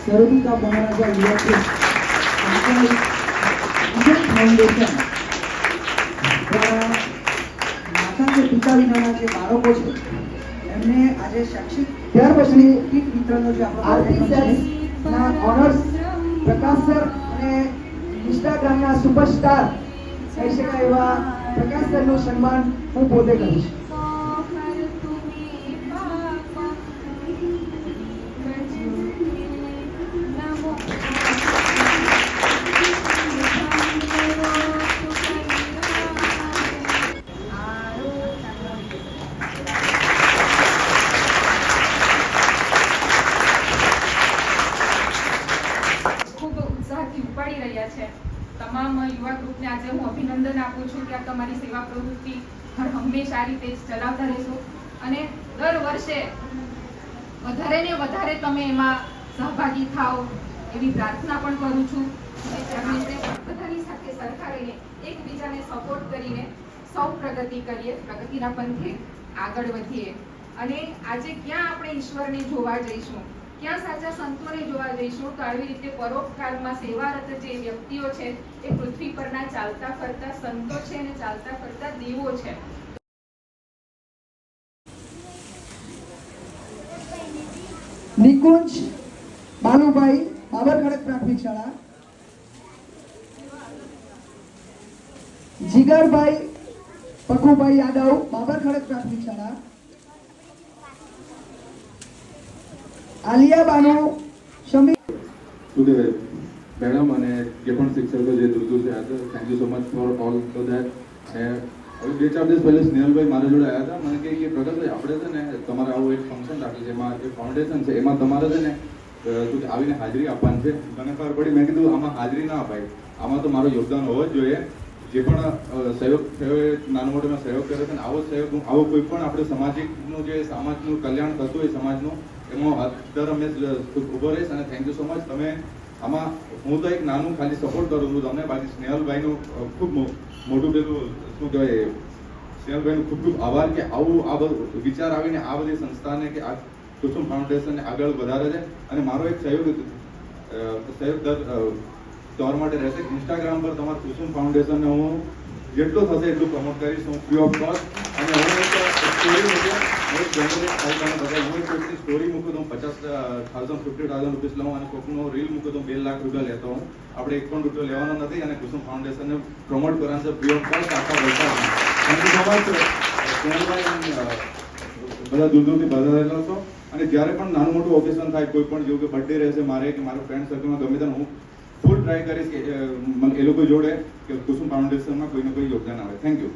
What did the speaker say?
सभी का महाराजा युवा ફાઉન્ડેશન દ્વારા માતા કે પિતા વિનાના જે બાળકો છે એમને આજે શૈક્ષિક ત્યાર પછી કીટ વિતરણનો જે આપણો આરતી કાર્યક્રમ છે ના ઓનર્સ પ્રકાશ સર અને ઇન્સ્ટાગ્રામના સુપરસ્ટાર કહી શકાય એવા પ્રકાશ સરનું સન્માન હું પોતે કરીશ ખૂબ ઉત્સાહથી ઉપાડી રહ્યા છે. તમામ યુવા ગ્રુપને આજે હું અભિનંદન આપું છું કે આ તમારી સેવા પ્રવૃત્તિ હંમેશા આ રીતે ચલાવતા રહેશો. અને દર વર્ષે વધારે ને વધારે તમે એમાં સહભાગી થાઓ એવી પ્રાર્થના પણ કરું છું. બધાની સાથે સરખા રહીને એકબીજાને સપોર્ટ કરીને સૌ પ્રગતિ કરીએ, પ્રગતિના પંથે આગળ વધીએ. અને આજે ક્યાં આપણે ઈશ્વરને જોવા જઈશું? ક્યાં સાચા સંતોને જોવા જઈશું? તો આવી રીતે પરોપકારમાં સેવારત જે વ્યક્તિઓ છે, એ પૃથ્વી પરના ચાલતા ફરતા સંતો છે અને ચાલતા ફરતા દેવો છે. નિકુંજ બાલુભાઈ બાબર ખડક પ્રાથમિક શાળા. જીગરભાઈ પખુભાઈ યાદવ બાબર ખડક પ્રાથમિક શાળા. આલિયા બાનુ સમી ટુડે મેડમ અને જે પણ શિક્ષકો જે દૂર આવ્યા હતા thank you so much for all for that હવે બે ચાર દિવસ પહેલા સ્નેહલભાઈ મારા જોડે આવ્યા હતા. મને કે પ્રકાશભાઈ આપણે છે ને તમારે આવું એક ફંક્શન રાખ્યું છે, એમાં જે ફાઉન્ડેશન છે, એમાં તમારે છે ને તું આવીને હાજરી આપવાની છે. મને ખબર પડી. મેં કીધું, આમાં હાજરી ના અપાય. આમાં તો મારું યોગદાન હોવો જ જોઈએ. જે પણ સહયોગ થયો એ નાનો મોટો સહયોગ કર્યો છે અને આવો સહયોગ, આવો કોઈ પણ આપણે સામાજિકનું જે સમાજનું કલ્યાણ થતું હોય સમાજનું, એમાં દર અમે ઊભો રહીશ અને થેન્ક યુ સો મચ તમે આમાં, હું તો એક નાનું ખાલી સપોર્ટ કરું છું તમને, બાકી સ્નેહલભાઈનું ખૂબ મોટું પેલું, શું કહેવાય, સ્નેહલભાઈનું ખૂબ ખૂબ આભાર કે આવું, આ બધું, વિચાર આવીને આ બધી સંસ્થાને કે આ કુસુમ ફાઉન્ડેશનને આગળ વધારે છે. અને મારો એક સહયોગ સહયોગ દર તમારા માટે રહેશે. ઇન્સ્ટાગ્રામ પર તમારા કુસુમ ફાઉન્ડેશનને હું જેટલું થશે એટલું પ્રમોટ કરીશ. હું ફ્રી ઓફ કોસ્ટ અને હું એક સ્ટોરી મૂકું. હું એક જનરેટ બધા સ્ટોરી મૂકું તો હું પચાસ થાઉઝન્ડ ફિફ્ટી થાઉઝન્ડ રૂપીસ લઉં અને કોકનો રીલ મૂકું તો બે લાખ રૂપિયા લેતો હું આપણે એક પણ રૂપિયો લેવાનો નથી અને કુસુમ ફાઉન્ડેશનને પ્રમોટ કરવાનું છે ફ્રી ઓફ કોસ્ટ આખા અ, બધા દૂર દૂરથી પધારેલા છો અને જ્યારે પણ નાનું મોટું ઓકેશન થાય કોઈ પણ જેવું કે બર્થડે રહેશે મારે કે મારા ફ્રેન્ડ સર્કલમાં ગમે ત્યારે હું ફૂલ ટ્રાય કરીશ કે એ લોકો જોડે કે કુસુમ ફાઉન્ડેશનમાં કોઈને કોઈ યોગદાન આવે થેન્ક યુ